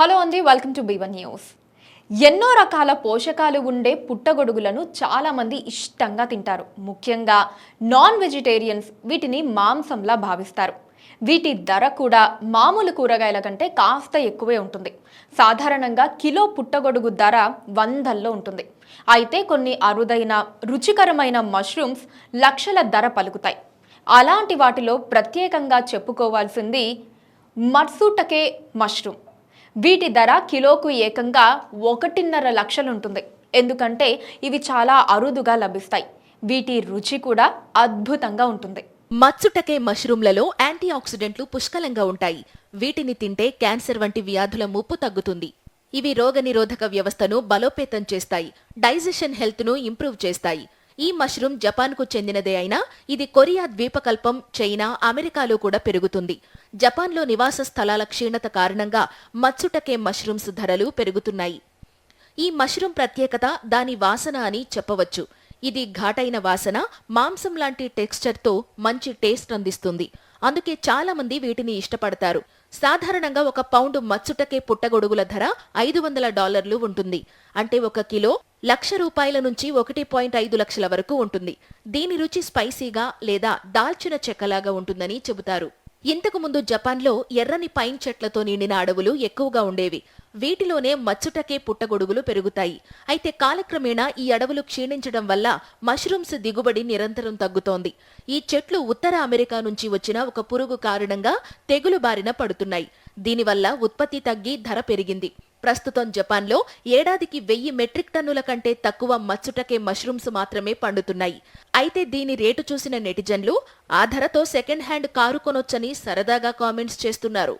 Hello అండి welcome to B one news. ఎన్నో రకాల పోషకాలు ఉండే పుట్టగొడుగులను చాలామంది ఇష్టంగా తింటారు. ముఖ్యంగా నాన్ వెజిటేరియన్స్ వీటిని మాంసంలా భావిస్తారు. వీటి ధర కూడా మామూలు కూరగాయల కంటే కాస్త ఎక్కువే ఉంటుంది. సాధారణంగా కిలో పుట్టగొడుగు ధర వందల్లో ఉంటుంది. అయితే కొన్ని అరుదైన రుచికరమైన మష్రూమ్స్ లక్షల ధర పలుకుతాయి. అలాంటి వాటిలో ప్రత్యేకంగా చెప్పుకోవాల్సింది మర్సూటకే మష్రూమ్ వీటి ధర కిలోకు ఏకంగా ఒకటిన్నర లక్షలుంటుంది. ఎందుకంటే ఇవి చాలా అరుదుగా లభిస్తాయి. వీటి రుచి కూడా అద్భుతంగా ఉంటుంది. మత్సుటకే మష్రూమ్లలో యాంటీ ఆక్సిడెంట్లు పుష్కలంగా ఉంటాయి. వీటిని తింటే క్యాన్సర్ వంటి వ్యాధుల ముప్పు తగ్గుతుంది. ఇవి రోగనిరోధక వ్యవస్థను బలోపేతం చేస్తాయి. డైజెషన్ హెల్త్ను ఇంప్రూవ్ చేస్తాయి. ఈ మష్రూమ్ జపాన్కు చెందినదే అయినా ఇది కొరియా ద్వీపకల్పం చైనా అమెరికాలో కూడా పెరుగుతుంది. జపాన్లో నివాస స్థలాల క్షీణత కారణంగా మత్సుటకే మష్రూమ్స్ ధరలు పెరుగుతున్నాయి. ఈ మష్రూమ్ ప్రత్యేకత దాని వాసన అని చెప్పవచ్చు. ఇది ఘాటైన వాసన మాంసం లాంటి టెక్స్చర్తో మంచి టేస్ట్ అందిస్తుంది. అందుకే చాలా మంది వీటిని ఇష్టపడతారు. సాధారణంగా ఒక పౌండ్ మచ్చుటకే పుట్టగొడుగుల ధర ఐదు వందల డాలర్లు ఉంటుంది. అంటే ఒక కిలో లక్ష రూపాయల నుంచి ఒకటి పాయింట్ ఐదు లక్షల వరకు ఉంటుంది. దీని రుచి స్పైసీగా లేదా దాల్చిన చెక్కలాగా ఉంటుందని చెబుతారు. ఇంతకు ముందు జపాన్లో ఎర్రని పైన్ చెట్లతో నిండిన అడవులు ఎక్కువగా ఉండేవి. వీటిలోనే మచ్చుటకే పుట్టగొడుగులు పెరుగుతాయి. అయితే కాలక్రమేణా ఈ అడవులు క్షీణించడం వల్ల మష్రూమ్స్ దిగుబడి నిరంతరం తగ్గుతోంది. ఈ చెట్లు ఉత్తర అమెరికా నుంచి వచ్చిన ఒక పురుగు కారణంగా తెగులు బారిన పడుతున్నాయి. దీనివల్ల ఉత్పత్తి తగ్గి ధర పెరిగింది. ప్రస్తుతం జపాన్లో ఏడాదికి వెయ్యి మెట్రిక్ టన్నుల కంటే తక్కువ మచ్చుటకే మష్రూమ్స్ మాత్రమే పండుతున్నాయి. అయితే దీని రేటు చూసిన నెటిజన్లు ఆ ధరతో సెకండ్ హ్యాండ్ కారు కొనొచ్చని సరదాగా కామెంట్స్ చేస్తున్నారు.